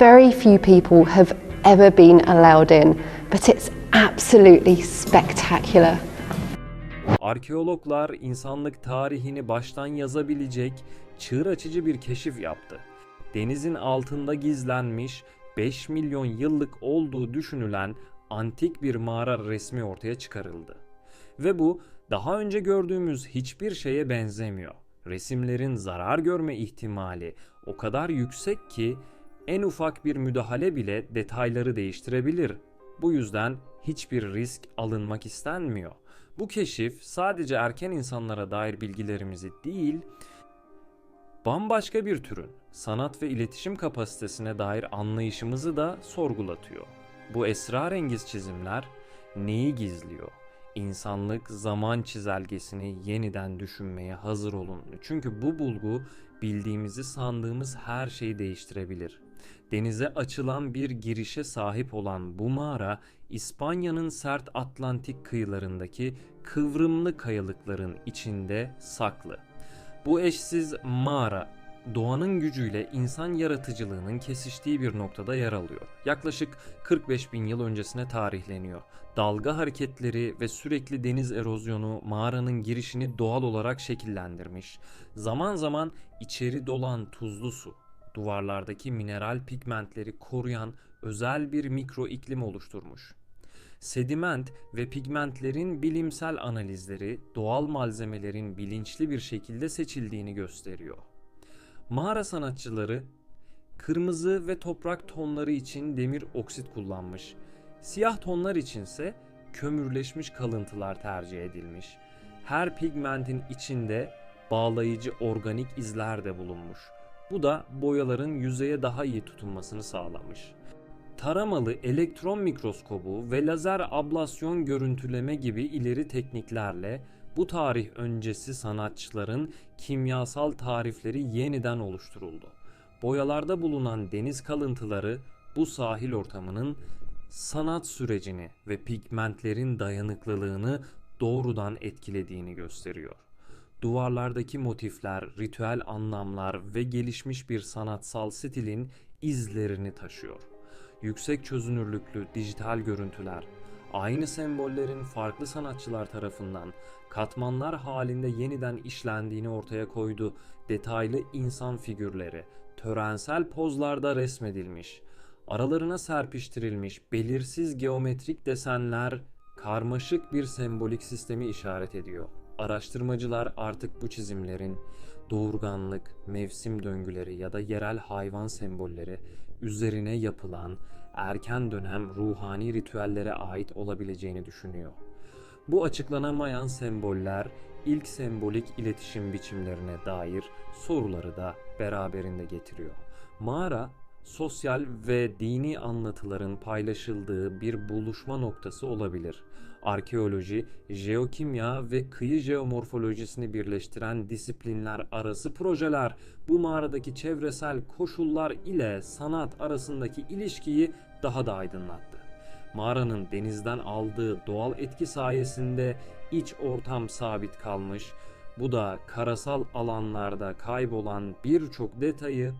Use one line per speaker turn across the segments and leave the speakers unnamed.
Very few people have ever been allowed in, but it's absolutely spectacular.
Arkeologlar insanlık tarihini baştan yazabilecek çığır açıcı bir keşif yaptı. Denizin altında gizlenmiş 5 milyon yıllık olduğu düşünülen antik bir mağara resmi ortaya çıkarıldı. Ve bu daha önce gördüğümüz hiçbir şeye benzemiyor. Resimlerin zarar görme ihtimali o kadar yüksek ki en ufak bir müdahale bile detayları değiştirebilir. Bu yüzden hiçbir risk alınmak istenmiyor. Bu keşif sadece erken insanlara dair bilgilerimizi değil, bambaşka bir türün sanat ve iletişim kapasitesine dair anlayışımızı da sorgulatıyor. Bu esrarengiz çizimler neyi gizliyor? İnsanlık zaman çizelgesini yeniden düşünmeye hazır olun. Çünkü bu bulgu bildiğimizi sandığımız her şeyi değiştirebilir. Denize açılan bir girişe sahip olan bu mağara İspanya'nın sert Atlantik kıyılarındaki kıvrımlı kayalıkların içinde saklı. Bu eşsiz mağara doğanın gücüyle insan yaratıcılığının kesiştiği bir noktada yer alıyor. Yaklaşık 45 bin yıl öncesine tarihleniyor. Dalga hareketleri ve sürekli deniz erozyonu mağaranın girişini doğal olarak şekillendirmiş. Zaman zaman içeri dolan tuzlu su, duvarlardaki mineral pigmentleri koruyan özel bir mikro iklim oluşturmuş. Sediment ve pigmentlerin bilimsel analizleri doğal malzemelerin bilinçli bir şekilde seçildiğini gösteriyor. Mağara sanatçıları kırmızı ve toprak tonları için demir oksit kullanmış. Siyah tonlar içinse kömürleşmiş kalıntılar tercih edilmiş. Her pigmentin içinde bağlayıcı organik izler de bulunmuş. Bu da boyaların yüzeye daha iyi tutunmasını sağlamış. Taramalı elektron mikroskobu ve lazer ablasyon görüntüleme gibi ileri tekniklerle bu tarih öncesi sanatçıların kimyasal tarifleri yeniden oluşturuldu. Boyalarda bulunan deniz kalıntıları bu sahil ortamının sanat sürecini ve pigmentlerin dayanıklılığını doğrudan etkilediğini gösteriyor. Duvarlardaki motifler, ritüel anlamlar ve gelişmiş bir sanatsal stilin izlerini taşıyor. Yüksek çözünürlüklü dijital görüntüler, aynı sembollerin farklı sanatçılar tarafından katmanlar halinde yeniden işlendiğini ortaya koydu. Detaylı insan figürleri törensel pozlarda resmedilmiş. Aralarına serpiştirilmiş belirsiz geometrik desenler karmaşık bir sembolik sistemi işaret ediyor. Araştırmacılar artık bu çizimlerin doğurganlık, mevsim döngüleri ya da yerel hayvan sembolleri üzerine yapılan erken dönem ruhani ritüellere ait olabileceğini düşünüyor. Bu açıklanamayan semboller ilk sembolik iletişim biçimlerine dair soruları da beraberinde getiriyor. Mağara sosyal ve dini anlatıların paylaşıldığı bir buluşma noktası olabilir. Arkeoloji, jeokimya ve kıyı jeomorfolojisini birleştiren disiplinler arası projeler bu mağaradaki çevresel koşullar ile sanat arasındaki ilişkiyi daha da aydınlattı. Mağaranın denizden aldığı doğal etki sayesinde iç ortam sabit kalmış, bu da karasal alanlarda kaybolan birçok detayı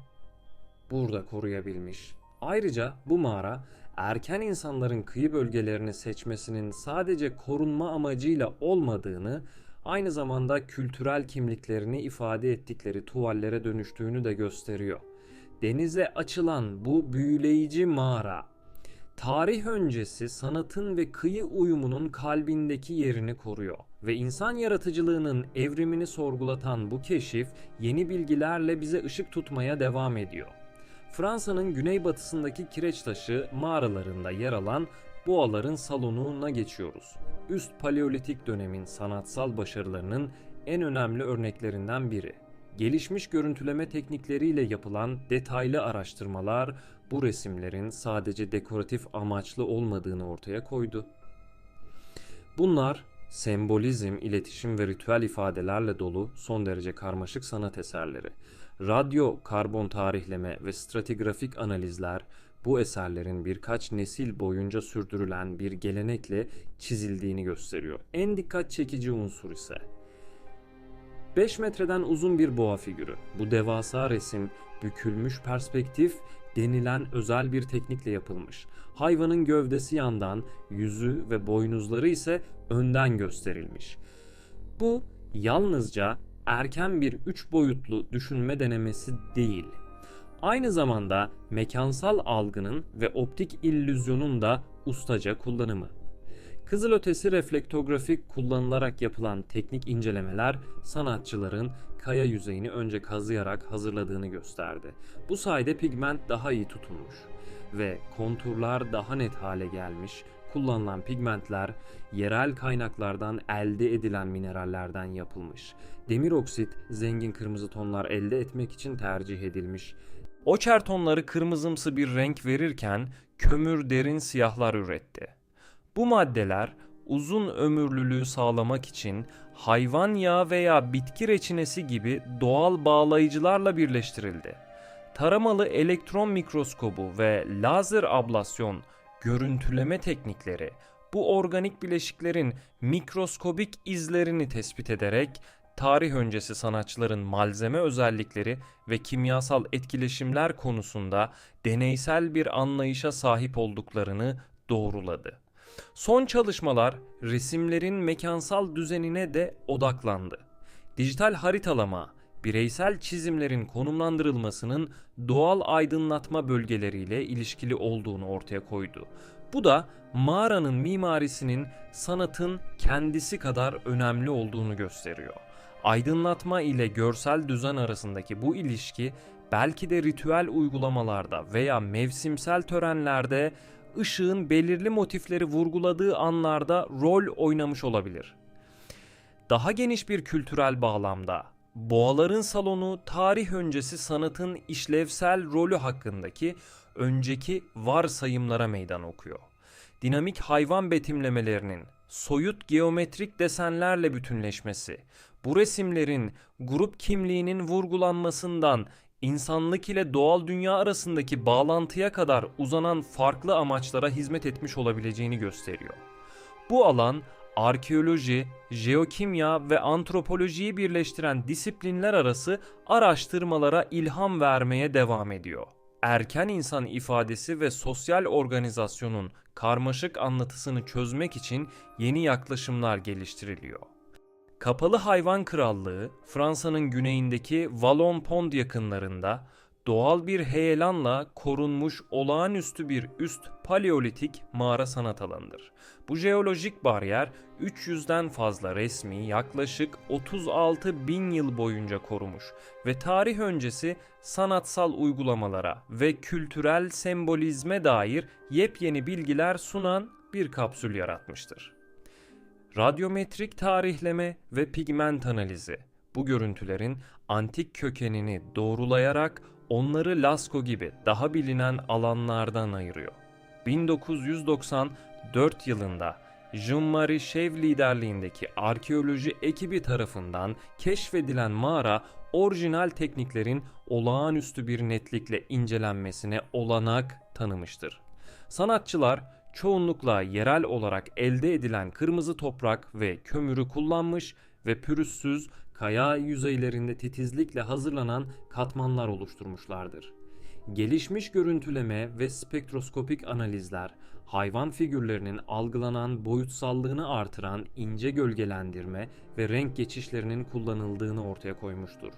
burada koruyabilmiş. Ayrıca bu mağara erken insanların kıyı bölgelerini seçmesinin sadece korunma amacıyla olmadığını, aynı zamanda kültürel kimliklerini ifade ettikleri tuvallere dönüştüğünü de gösteriyor. Denize açılan bu büyüleyici mağara tarih öncesi sanatın ve kıyı uyumunun kalbindeki yerini koruyor ve insan yaratıcılığının evrimini sorgulatan bu keşif yeni bilgilerle bize ışık tutmaya devam ediyor. Fransa'nın güneybatısındaki kireç taşı mağaralarında yer alan boğaların salonuna geçiyoruz. Üst Paleolitik dönemin sanatsal başarılarının en önemli örneklerinden biri. Gelişmiş görüntüleme teknikleriyle yapılan detaylı araştırmalar bu resimlerin sadece dekoratif amaçlı olmadığını ortaya koydu. Bunlar sembolizm, iletişim ve ritüel ifadelerle dolu son derece karmaşık sanat eserleri. Radyo, karbon tarihleme ve stratigrafik analizler bu eserlerin birkaç nesil boyunca sürdürülen bir gelenekle çizildiğini gösteriyor. En dikkat çekici unsur ise 5 metreden uzun bir boğa figürü. Bu devasa resim bükülmüş perspektif denilen özel bir teknikle yapılmış. Hayvanın gövdesi yandan, yüzü ve boynuzları ise önden gösterilmiş. Bu yalnızca erken bir üç boyutlu düşünme denemesi değil. Aynı zamanda mekansal algının ve optik illüzyonun da ustaca kullanımı. Kızılötesi reflektografi kullanılarak yapılan teknik incelemeler sanatçıların kaya yüzeyini önce kazıyarak hazırladığını gösterdi. Bu sayede pigment daha iyi tutulmuş ve konturlar daha net hale gelmiş. Kullanılan pigmentler yerel kaynaklardan elde edilen minerallerden yapılmış. Demir oksit zengin kırmızı tonlar elde etmek için tercih edilmiş. Oçer tonları kırmızımsı bir renk verirken kömür derin siyahlar üretti. Bu maddeler uzun ömürlülüğü sağlamak için hayvan yağı veya bitki reçinesi gibi doğal bağlayıcılarla birleştirildi. Taramalı elektron mikroskobu ve lazer ablasyon görüntüleme teknikleri bu organik bileşiklerin mikroskobik izlerini tespit ederek tarih öncesi sanatçıların malzeme özellikleri ve kimyasal etkileşimler konusunda deneysel bir anlayışa sahip olduklarını doğruladı. Son çalışmalar resimlerin mekansal düzenine de odaklandı. Dijital haritalama, bireysel çizimlerin konumlandırılmasının doğal aydınlatma bölgeleriyle ilişkili olduğunu ortaya koydu. Bu da mağaranın mimarisinin sanatın kendisi kadar önemli olduğunu gösteriyor. Aydınlatma ile görsel düzen arasındaki bu ilişki belki de ritüel uygulamalarda veya mevsimsel törenlerde ışığın belirli motifleri vurguladığı anlarda rol oynamış olabilir. Daha geniş bir kültürel bağlamda Boğaların Salonu tarih öncesi sanatın işlevsel rolü hakkındaki önceki varsayımlara meydan okuyor. Dinamik hayvan betimlemelerinin soyut geometrik desenlerle bütünleşmesi, bu resimlerin grup kimliğinin vurgulanmasından insanlık ile doğal dünya arasındaki bağlantıya kadar uzanan farklı amaçlara hizmet etmiş olabileceğini gösteriyor. Bu alan arkeoloji, jeokimya ve antropolojiyi birleştiren disiplinler arası araştırmalara ilham vermeye devam ediyor. Erken insan ifadesi ve sosyal organizasyonun karmaşık anlatısını çözmek için yeni yaklaşımlar geliştiriliyor. Kapalı Hayvan Krallığı, Fransa'nın güneyindeki Vallon Pond yakınlarında doğal bir heyelanla korunmuş olağanüstü bir üst paleolitik mağara sanat alanıdır. Bu jeolojik bariyer 300'den fazla resmi yaklaşık 36 bin yıl boyunca korumuş ve tarih öncesi sanatsal uygulamalara ve kültürel sembolizme dair yepyeni bilgiler sunan bir kapsül yaratmıştır. Radyometrik tarihleme ve pigment analizi bu görüntülerin antik kökenini doğrulayarak onları Lascaux gibi daha bilinen alanlardan ayırıyor. 1994 yılında Jean-Marie Chevre liderliğindeki arkeoloji ekibi tarafından keşfedilen mağara orijinal tekniklerin olağanüstü bir netlikle incelenmesine olanak tanımıştır. Sanatçılar çoğunlukla yerel olarak elde edilen kırmızı toprak ve kömürü kullanmış ve pürüzsüz kaya yüzeylerinde titizlikle hazırlanan katmanlar oluşturmuşlardır. Gelişmiş görüntüleme ve spektroskopik analizler hayvan figürlerinin algılanan boyutsallığını artıran ince gölgelendirme ve renk geçişlerinin kullanıldığını ortaya koymuştur.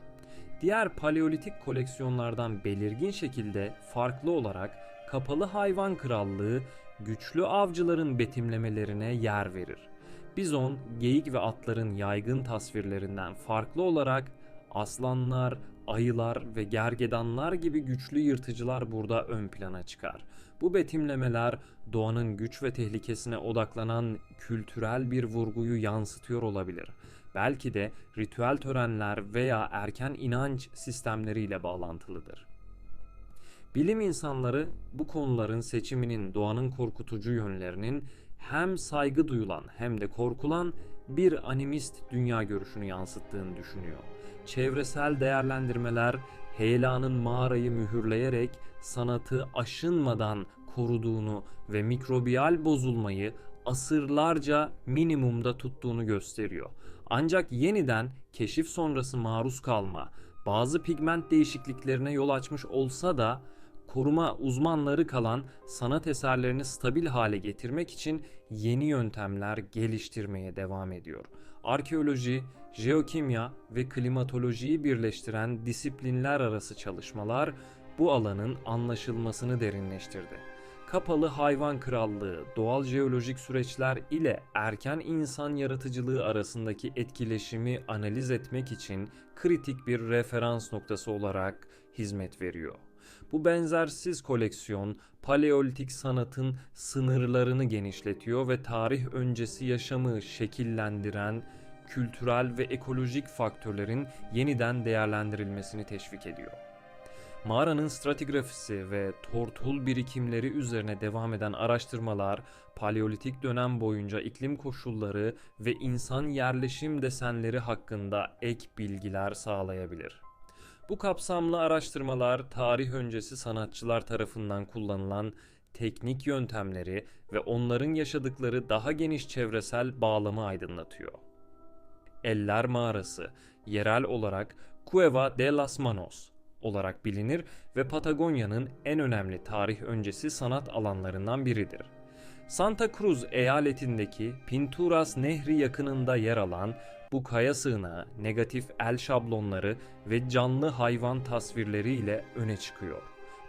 Diğer paleolitik koleksiyonlardan belirgin şekilde farklı olarak kapalı hayvan krallığı güçlü avcıların betimlemelerine yer verir. Bizon, geyik ve atların yaygın tasvirlerinden farklı olarak aslanlar, ayılar ve gergedanlar gibi güçlü yırtıcılar burada ön plana çıkar. Bu betimlemeler doğanın güç ve tehlikesine odaklanan kültürel bir vurguyu yansıtıyor olabilir. Belki de ritüel törenler veya erken inanç sistemleriyle bağlantılıdır. Bilim insanları bu konuların seçiminin doğanın korkutucu yönlerinin hem saygı duyulan hem de korkulan bir animist dünya görüşünü yansıttığını düşünüyor. Çevresel değerlendirmeler heyelanın mağarayı mühürleyerek sanatı aşınmadan koruduğunu ve mikrobiyal bozulmayı asırlarca minimumda tuttuğunu gösteriyor. Ancak yeniden keşif sonrası maruz kalma bazı pigment değişikliklerine yol açmış olsa da koruma uzmanları kalan sanat eserlerini stabil hale getirmek için yeni yöntemler geliştirmeye devam ediyor. Arkeoloji, jeokimya ve klimatolojiyi birleştiren disiplinler arası çalışmalar bu alanın anlaşılmasını derinleştirdi. Kapalı hayvan krallığı, doğal jeolojik süreçler ile erken insan yaratıcılığı arasındaki etkileşimi analiz etmek için kritik bir referans noktası olarak hizmet veriyor. Bu benzersiz koleksiyon paleolitik sanatın sınırlarını genişletiyor ve tarih öncesi yaşamı şekillendiren kültürel ve ekolojik faktörlerin yeniden değerlendirilmesini teşvik ediyor. Mağaranın stratigrafisi ve tortul birikimleri üzerine devam eden araştırmalar, paleolitik dönem boyunca iklim koşulları ve insan yerleşim desenleri hakkında ek bilgiler sağlayabilir. Bu kapsamlı araştırmalar tarih öncesi sanatçılar tarafından kullanılan teknik yöntemleri ve onların yaşadıkları daha geniş çevresel bağlamı aydınlatıyor. Eller Mağarası, yerel olarak Cueva de las Manos olarak bilinir ve Patagonya'nın en önemli tarih öncesi sanat alanlarından biridir. Santa Cruz eyaletindeki Pinturas Nehri yakınında yer alan bu kaya sığınağı negatif el şablonları ve canlı hayvan tasvirleri ile öne çıkıyor.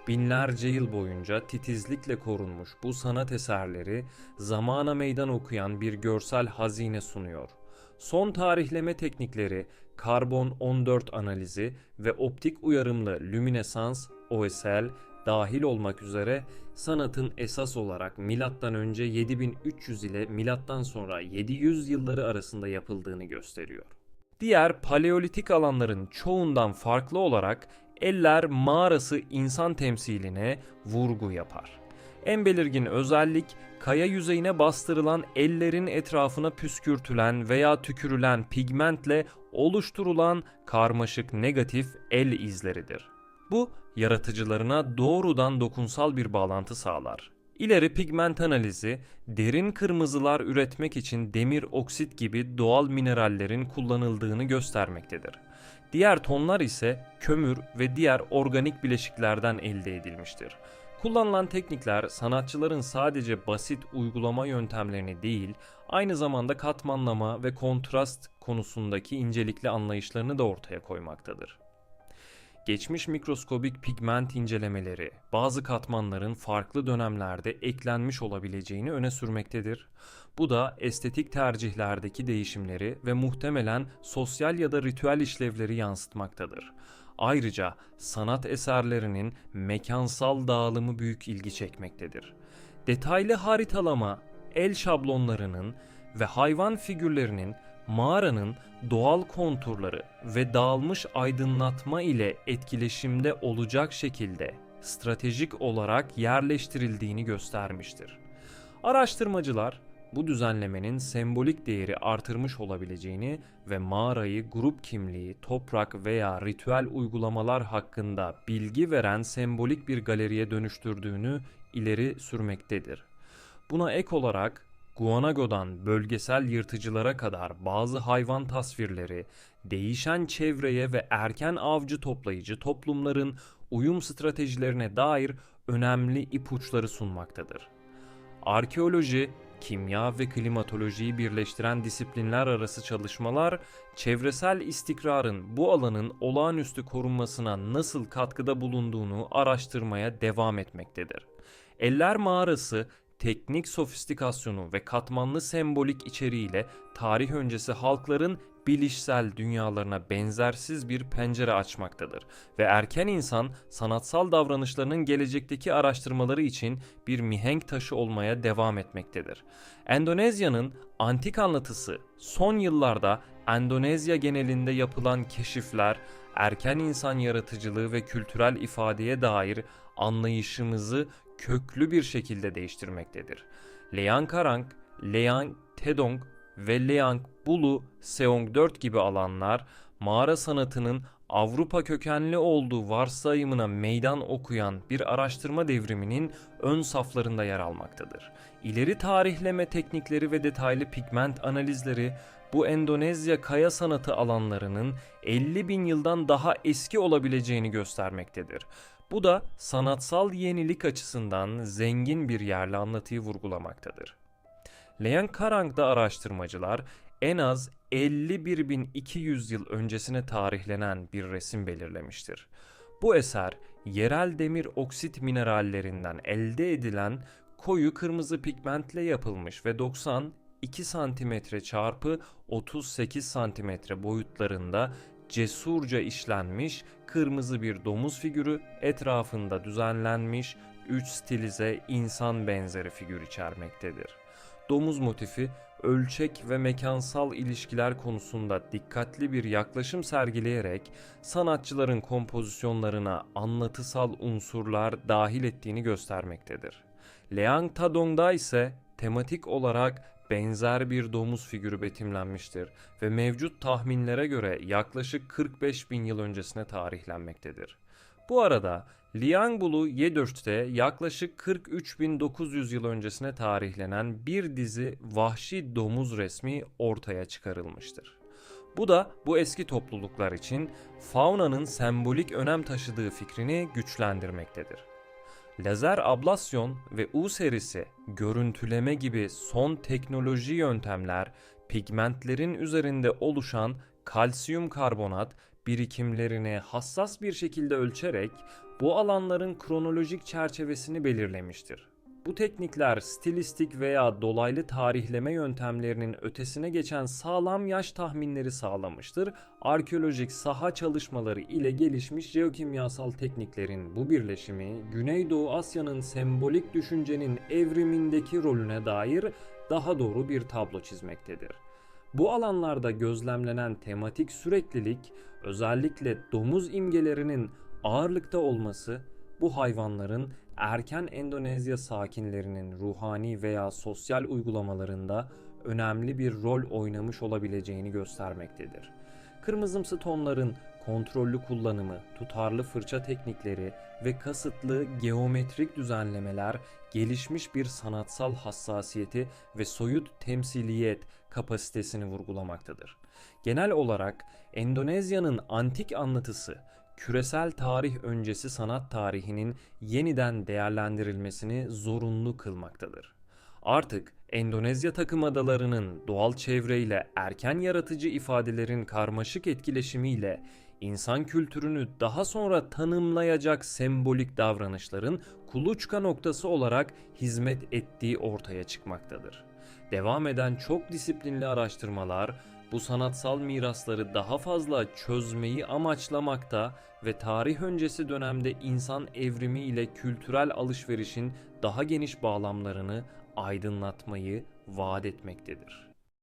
Binlerce yıl boyunca titizlikle korunmuş bu sanat eserleri zamana meydan okuyan bir görsel hazine sunuyor. Son tarihleme teknikleri, karbon 14 analizi ve optik uyarımlı lüminesans, OSL dahil olmak üzere sanatın esas olarak milattan önce 7300 ile milattan sonra 700 yılları arasında yapıldığını gösteriyor. Diğer paleolitik alanların çoğundan farklı olarak eller mağarası insan temsiline vurgu yapar. En belirgin özellik kaya yüzeyine bastırılan ellerin etrafına püskürtülen veya tükürülen pigmentle oluşturulan karmaşık negatif el izleridir. Bu yaratıcılarına doğrudan dokunsal bir bağlantı sağlar. İleri pigment analizi, derin kırmızılar üretmek için demir oksit gibi doğal minerallerin kullanıldığını göstermektedir. Diğer tonlar ise kömür ve diğer organik bileşiklerden elde edilmiştir. Kullanılan teknikler sanatçıların sadece basit uygulama yöntemlerini değil, aynı zamanda katmanlama ve kontrast konusundaki incelikli anlayışlarını da ortaya koymaktadır. Geçmiş mikroskobik pigment incelemeleri bazı katmanların farklı dönemlerde eklenmiş olabileceğini öne sürmektedir. Bu da estetik tercihlerdeki değişimleri ve muhtemelen sosyal ya da ritüel işlevleri yansıtmaktadır. Ayrıca sanat eserlerinin mekansal dağılımı büyük ilgi çekmektedir. Detaylı haritalama, el şablonlarının ve hayvan figürlerinin mağaranın doğal konturları ve dağılmış aydınlatma ile etkileşimde olacak şekilde stratejik olarak yerleştirildiğini göstermiştir. Araştırmacılar bu düzenlemenin sembolik değeri artırmış olabileceğini ve mağarayı grup kimliği, toprak veya ritüel uygulamalar hakkında bilgi veren sembolik bir galeriye dönüştürdüğünü ileri sürmektedir. Buna ek olarak Guanago'dan bölgesel yırtıcılara kadar bazı hayvan tasvirleri, değişen çevreye ve erken avcı toplayıcı toplumların uyum stratejilerine dair önemli ipuçları sunmaktadır. Arkeoloji, kimya ve klimatolojiyi birleştiren disiplinler arası çalışmalar, çevresel istikrarın bu alanın olağanüstü korunmasına nasıl katkıda bulunduğunu araştırmaya devam etmektedir. Eller Mağarası teknik sofistikasyonu ve katmanlı sembolik içeriğiyle tarih öncesi halkların bilişsel dünyalarına benzersiz bir pencere açmaktadır ve erken insan sanatsal davranışlarının gelecekteki araştırmaları için bir mihenk taşı olmaya devam etmektedir. Endonezya'nın antik anlatısı son yıllarda Endonezya genelinde yapılan keşifler, erken insan yaratıcılığı ve kültürel ifadeye dair anlayışımızı köklü bir şekilde değiştirmektedir. Leang Karang, Leang Tedong ve Leang Bulu Seong 4 gibi alanlar mağara sanatının Avrupa kökenli olduğu varsayımına meydan okuyan bir araştırma devriminin ön saflarında yer almaktadır. İleri tarihleme teknikleri ve detaylı pigment analizleri bu Endonezya kaya sanatı alanlarının 50 bin yıldan daha eski olabileceğini göstermektedir. Bu da sanatsal yenilik açısından zengin bir yerli anlatıyı vurgulamaktadır. Leon Karang'da araştırmacılar en az 51.200 yıl öncesine tarihlenen bir resim belirlemiştir. Bu eser yerel demir oksit minerallerinden elde edilen koyu kırmızı pigmentle yapılmış ve 92 santimetre çarpı 38 santimetre boyutlarında cesurca işlenmiş kırmızı bir domuz figürü etrafında düzenlenmiş 3 stilize insan benzeri figür içermektedir. Domuz motifi ölçek ve mekansal ilişkiler konusunda dikkatli bir yaklaşım sergileyerek sanatçıların kompozisyonlarına anlatısal unsurlar dahil ettiğini göstermektedir. Liang Tadong'da ise tematik olarak benzer bir domuz figürü betimlenmiştir ve mevcut tahminlere göre yaklaşık 45 bin yıl öncesine tarihlenmektedir. Bu arada Liangbulu Yedört'te yaklaşık 43.900 yıl öncesine tarihlenen bir dizi vahşi domuz resmi ortaya çıkarılmıştır. Bu da bu eski topluluklar için faunanın sembolik önem taşıdığı fikrini güçlendirmektedir. Lazer ablasyon ve U serisi görüntüleme gibi son teknoloji yöntemler pigmentlerin üzerinde oluşan kalsiyum karbonat birikimlerini hassas bir şekilde ölçerek bu alanların kronolojik çerçevesini belirlemiştir. Bu teknikler stilistik veya dolaylı tarihleme yöntemlerinin ötesine geçen sağlam yaş tahminleri sağlamıştır. Arkeolojik saha çalışmaları ile gelişmiş jeokimyasal tekniklerin bu birleşimi Güneydoğu Asya'nın sembolik düşüncenin evrimindeki rolüne dair daha doğru bir tablo çizmektedir. Bu alanlarda gözlemlenen tematik süreklilik özellikle domuz imgelerinin ağırlıkta olması bu hayvanların erken Endonezya sakinlerinin ruhani veya sosyal uygulamalarında önemli bir rol oynamış olabileceğini göstermektedir. Kırmızımsı tonların kontrollü kullanımı, tutarlı fırça teknikleri ve kasıtlı geometrik düzenlemeler gelişmiş bir sanatsal hassasiyeti ve soyut temsiliyet kapasitesini vurgulamaktadır. Genel olarak Endonezya'nın antik anlatısı küresel tarih öncesi sanat tarihinin yeniden değerlendirilmesini zorunlu kılmaktadır. Artık Endonezya takım adalarının doğal çevreyle erken yaratıcı ifadelerin karmaşık etkileşimiyle insan kültürünü daha sonra tanımlayacak sembolik davranışların kuluçka noktası olarak hizmet ettiği ortaya çıkmaktadır. Devam eden çok disiplinli araştırmalar bu sanatsal mirasları daha fazla çözmeyi amaçlamakta ve tarih öncesi dönemde insan evrimi ile kültürel alışverişin daha geniş bağlamlarını aydınlatmayı vaat etmektedir.